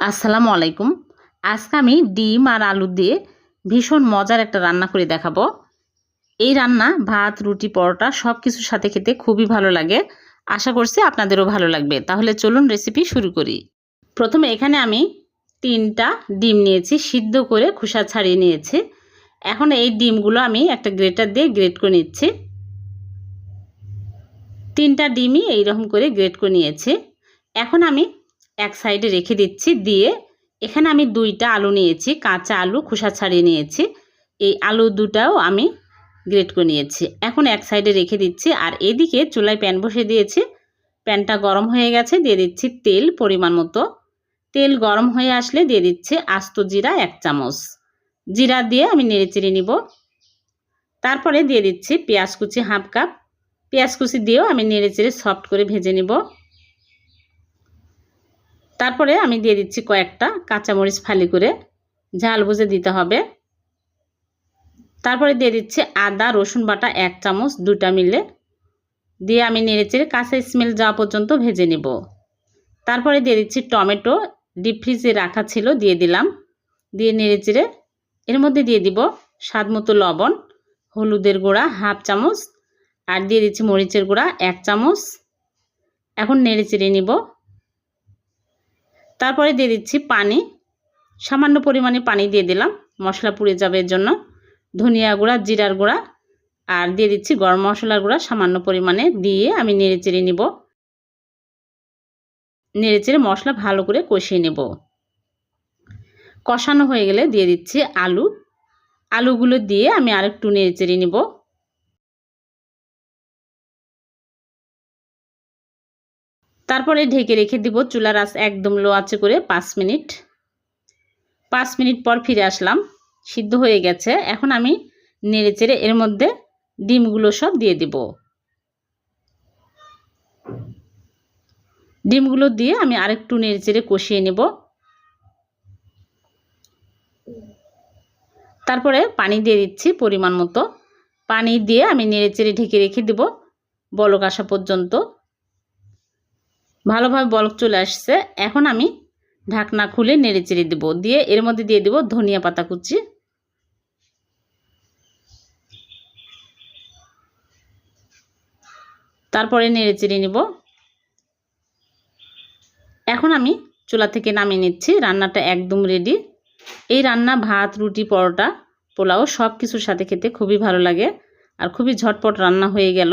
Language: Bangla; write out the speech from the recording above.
আসসালামু আলাইকুম। আজকে আমি ডিম আর আলু দিয়ে ভীষণ মজার একটা রান্না করে দেখাবো। এই রান্না, ভাত, রুটি, পরোটা সব কিছুর সাথে খেতে খুবই ভালো লাগে। আশা করছি আপনাদেরও ভালো লাগবে। তাহলে চলুন রেসিপি শুরু করি। প্রথমে এখানে আমি তিনটা ডিম নিয়েছি, সিদ্ধ করে খোসা ছাড়িয়ে নিয়েছি। এখন এই ডিমগুলো আমি একটা গ্রেটার দিয়ে গ্রেট করে নিচ্ছি। তিনটা ডিমই এইরকম করে গ্রেট করে নিয়েছি। এখন আমি এক সাইডে রেখে দিচ্ছি, দিয়ে এখানে আমি দুইটা আলু নিয়েছি, কাঁচা আলু, খোসা ছাড়িয়ে নিয়েছি। এই আলু দুটাও আমি গ্রেট করে নিয়েছি। এখন এক সাইডে রেখে দিচ্ছি, আর এদিকে চুলায় প্যান বসে দিয়েছি। প্যানটা গরম হয়ে গেছে, দিয়ে দিচ্ছি তেল পরিমাণ মতো। তেল গরম হয়ে আসলে দিয়ে দিচ্ছি আস্ত জিরা এক চামচ। জিরা দিয়ে আমি নেড়েচেড়ে নিব। তারপরে দিয়ে দিচ্ছি পেঁয়াজ কুচি হাফ কাপ। পেঁয়াজ কুচি দিয়েও আমি নেড়েচেড়ে সফট করে ভেজে নিব। তারপরে আমি দিয়ে দিচ্ছি কয়েকটা কাঁচামরিচ ফালি করে, ঝাল বুঝে দিতে হবে। তারপরে দিয়ে দিচ্ছি আদা, রসুন বাটা এক চামচ দুটা মিলে। দিয়ে আমি নেড়েচেড়ে কাঁচা স্মেল যাওয়া পর্যন্ত ভেজে নেব। তারপরে দিয়ে দিচ্ছি টমেটো, ডিপ ফ্রিজে রাখা ছিল, দিয়ে দিলাম। দিয়ে নেড়েচেড়ে এর মধ্যে দিয়ে দিব স্বাদ মতো লবণ, হলুদের গুঁড়া হাফ চামচ, আর দিয়ে দিচ্ছি মরিচের গুঁড়া এক চামচ। এখন নেড়ে নেড়েচেড়ে নিব। তারপরে দিয়ে দিচ্ছি পানি। সামান্য পরিমাণে পানি দিয়ে দিলাম। মশলা পুড়ে যাবে এর জন্য। ধনিয়া গুঁড়া, জিরার গুঁড়া, আর দিয়ে দিচ্ছি গরম মশলার গুঁড়া। সামান্য পরিমাণে দিয়ে আমি নেড়ে চেড়ে নিব। নেড়ে চেড়ে মশলা ভালো করে কষিয়ে নেব। কষানো হয়ে গেলে দিয়ে দিচ্ছি আলু। আলুগুলো দিয়ে আমি আরেকটু নেড়ে চেড়ে নিব। তারপরে ঢেকে রেখে দিব চুলার আঁচ একদম লো আছে করে পাঁচ মিনিট। পাঁচ মিনিট পর ফিরে আসলাম, সিদ্ধ হয়ে গেছে। এখন আমি নেড়ে চেড়ে এর মধ্যে ডিমগুলো সব দিয়ে দিব। ডিমগুলো দিয়ে আমি আরেকটু নেড়ে চেড়ে কষিয়ে নেব। তারপরে পানি দিয়ে দিচ্ছি পরিমাণ মতো। পানি দিয়ে আমি নেড়ে চেড়ে ঢেকে রেখে দেব বলক আসা পর্যন্ত। ভালোভাবে বলক চলে আসছে। এখন আমি ঢাকনা খুলে নেড়ে চেড়ে দেবো। দিয়ে এর মধ্যে দিয়ে দেবো ধনিয়া পাতা কুচি। তারপরে নেড়ে চেড়ে নেব। এখন আমি চুলা থেকে নামিয়ে নিচ্ছি। রান্নাটা একদম রেডি এই রান্না, ভাত, রুটি, পরোটা, পোলাও সব কিছুর সাথে খেতে খুবই ভালো লাগে। আর খুবই ঝটপট রান্না হয়ে গেল।